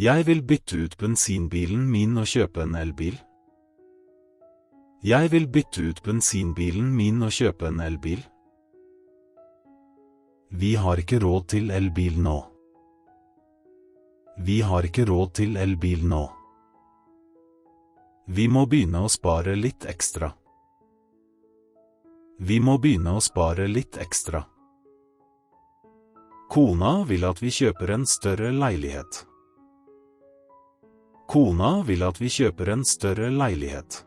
Jeg vil bytte ut bensinbilen min og kjøpe en elbil. Jeg vil bytte ut bensinbilen min og kjøpe en elbil. Vi har ikke råd til elbil nå. Vi har ikke råd til elbil nå. Vi må begynne å spare litt ekstra. Vi må begynne å spare litt ekstra. Kona vil at vi kjøper en større leilighet. Kona vil at vi kjøper en større leilighet.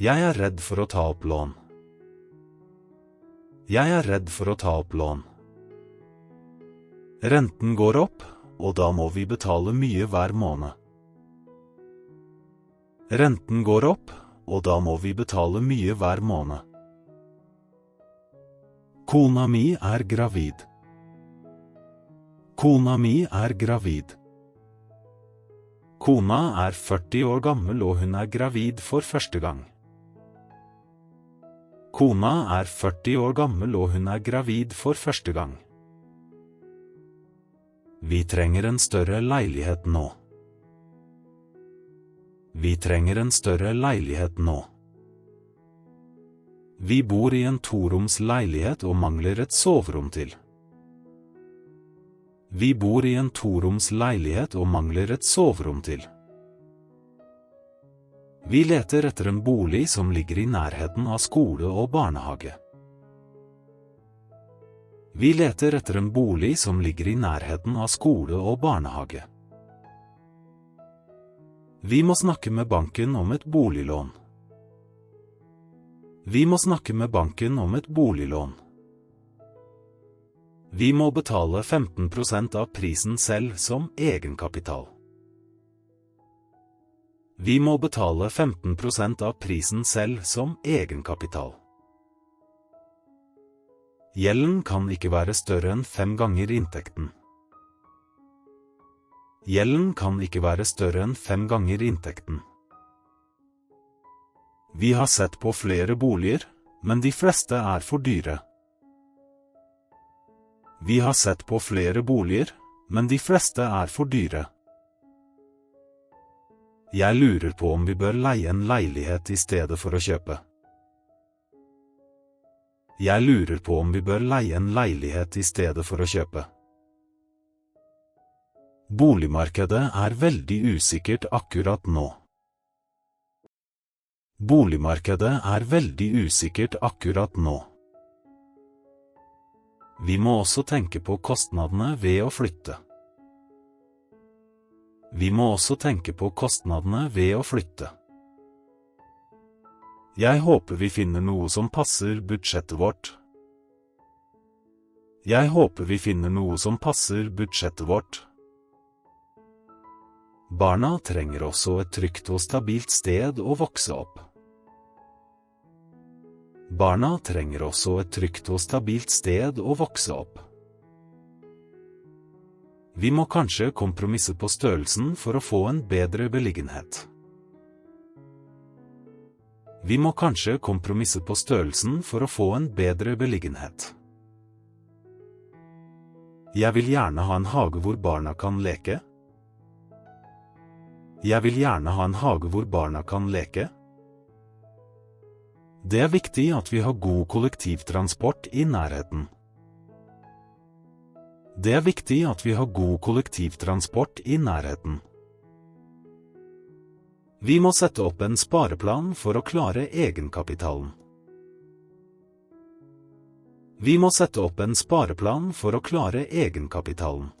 Jeg er redd for å ta opp lån. Jeg er redd for å ta opp lån. Renten går opp, og da må vi betale mye hver måned. Renten går opp, og da må vi betale mye hver måned. Kona mi er gravid. Kona mi er gravid. Kona er 40 år gammel og hun er gravid for første gang. Kona er 40 år gammel og hun er gravid for første gang. Vi trenger en større leilighet nå. Vi trenger en større leilighet nå. Vi bor i en toroms leilighet og mangler et soverom til. Vi bor i en toroms leilighet og mangler et soverom til. Vi leter etter en bolig som ligger i nærheten av skole og barnehage. Vi leter etter en bolig som ligger i nærheten av skole og barnehage. Vi må snakke med banken om et boliglån. Vi må snakke med banken om et boliglån. Vi må betale 15% av prisen selv som egenkapital. Vi må betale 15% av prisen selv som egenkapital. Gjelden kan ikke være større enn fem ganger inntekten. Gjelden kan ikke være større enn fem ganger inntekten. Vi har sett på flere boliger, men de fleste er for dyre. Vi har sett på flere boliger, men de fleste er for dyre. Jeg lurer på om vi bør leie en leilighet i stedet for å kjøpe. Jeg lurer på om vi bør leie en leilighet i stedet for å kjøpe. Boligmarkedet er veldig usikkert akkurat nå. Boligmarkedet er veldig usikkert akkurat nå. Vi må også tenke på kostnadene ved å flytte. Vi må også tenke på kostnadene ved å flytte. Jeg håper vi finner noe som passer budsjettet vårt. Jeg håper vi finner noe som passer budsjettet vårt. Barna trenger også et trygt og stabilt sted å vokse opp. Barna trenger også et trygt og stabilt sted å vokse opp. Vi må kanskje kompromisse på størrelsen for å få en bedre beliggenhet. Vi må kanskje kompromisse på størrelsen for å få en bedre beliggenhet. Jeg vil gjerne ha en hage hvor barna kan leke. Jeg vil gjerne ha en hage hvor barna kan leke. Det er viktig at vi har god kollektivtransport i nærheten. Det er viktig at vi har god kollektivtransport i nærheten. Vi må sette opp en spareplan for å klare egenkapitalen. Vi må sette opp en spareplan for å klare egenkapitalen.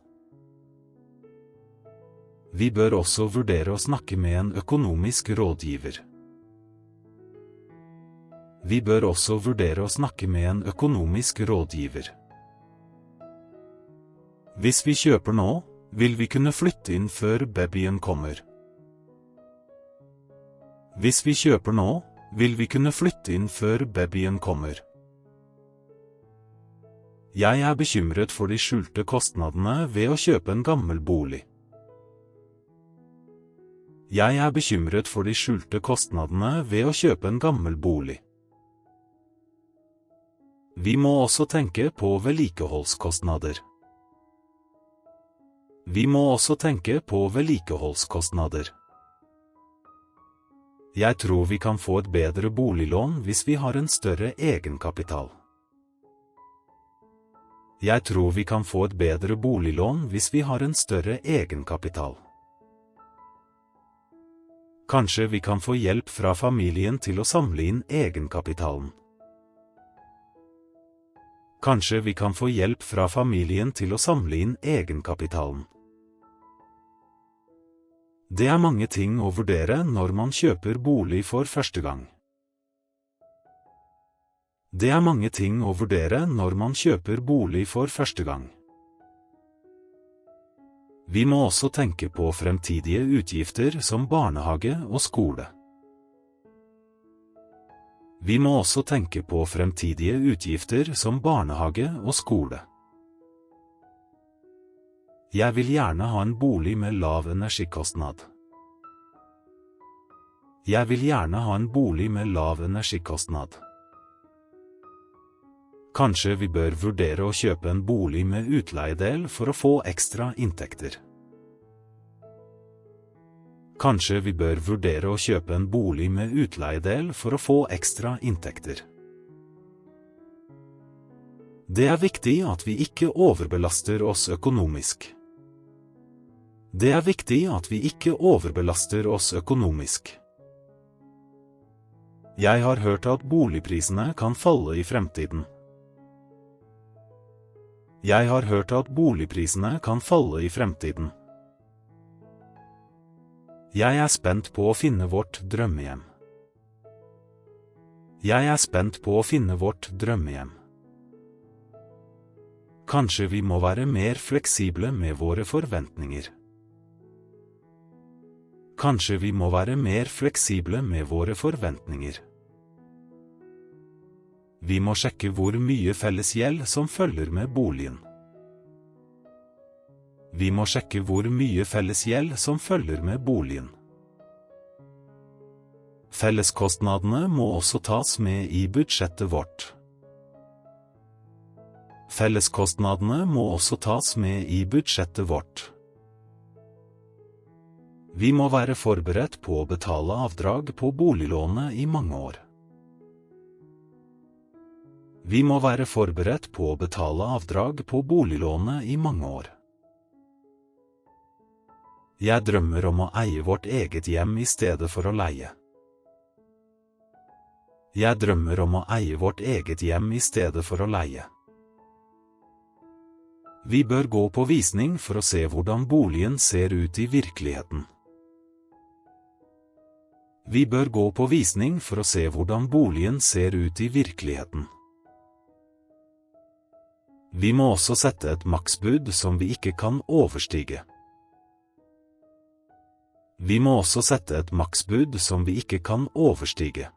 Vi bør også vurdere å snakke med en økonomisk rådgiver. Vi bør også vurdere å snakke med en økonomisk rådgiver. Hvis vi kjøper nå, vil vi kunne flytte inn før babyen kommer. Hvis vi kjøper nå, vil vi kunne flytte inn før babyen kommer. Jeg er bekymret for de skjulte kostnadene ved å kjøpe en gammel bolig. Jeg er bekymret for de skjulte kostnadene ved å kjøpe en gammel bolig. Vi må også tenke på vedlikeholdskostnader. Vi må også tenke på vedlikeholdskostnader. Jeg tror vi kan få et bedre boliglån hvis vi har en større egenkapital. Jeg tror vi kan få et bedre boliglån hvis vi har en større egenkapital. Kanskje vi kan få hjelp fra familien til å samle inn egenkapitalen. Kanskje vi kan få hjelp fra familien til å samle inn egenkapitalen. Det er mange ting å vurdere når man kjøper bolig for første gang. Det er mange ting å vurdere når man kjøper bolig for første gang. Vi må også tenke på fremtidige utgifter som barnehage og skole. Vi må også tenke på fremtidige utgifter som barnehage og skole. Jeg vil gjerne ha en bolig med lav energikostnad. Jeg vil gjerne ha en bolig med lav energikostnad. Kanskje vi bør vurdere å kjøpe en bolig med utleiedel for å få ekstra inntekter. Kanskje vi bør vurdere å kjøpe en bolig med utleiedel for å få ekstra inntekter. Det er viktig at vi ikke overbelaster oss økonomisk. Det er viktig at vi ikke overbelaster oss økonomisk. Jeg har hørt at boligprisene kan falle i fremtiden. Jeg har hørt at boligprisene kan falle i fremtiden. Jeg er spent på å finne vårt drømmehjem. Jeg er spent på å finne vårt drømmehjem. Kanskje vi må være mer fleksible med våre forventninger. Kanskje vi må være mer fleksible med våre forventninger. Vi må sjekke hvor mye felles gjeld som følger med boligen. Vi må sjekke hvor mye felles gjeld som følger med boligen. Felleskostnadene må også tas med i budsjettet vårt. Felleskostnadene må også tas med i budsjettet vårt. Vi må være forberedt på å betale avdrag på boliglånet i mange år. Vi må være forberedt på å betale avdrag på boliglånet i mange år. Jeg drømmer om å eie vårt eget hjem i stedet for å leie. Jeg drømmer om å eie vårt eget hjem i stedet for å leie. Vi bør gå på visning for å se hvordan boligen ser ut i virkeligheten. Vi bør gå på visning for å se hvordan boligen ser ut i virkeligheten. Vi må også sette et maksbud som vi ikke kan overstige. Vi må også sette et maksbud som vi ikke kan overstige.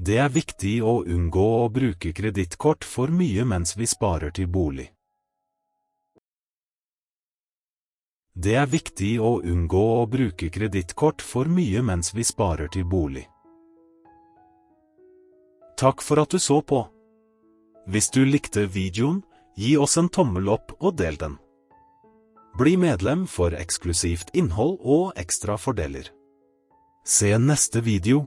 Det er viktig å unngå å bruke kredittkort for mye mens vi sparer til bolig. Det er viktig å unngå å bruke kredittkort for mye mens vi sparer til bolig. Takk for at du så på. Hvis du likte videoen, gi oss en tommel opp og del den. Bli medlem for eksklusivt innhold og ekstra fordeler. Se neste video.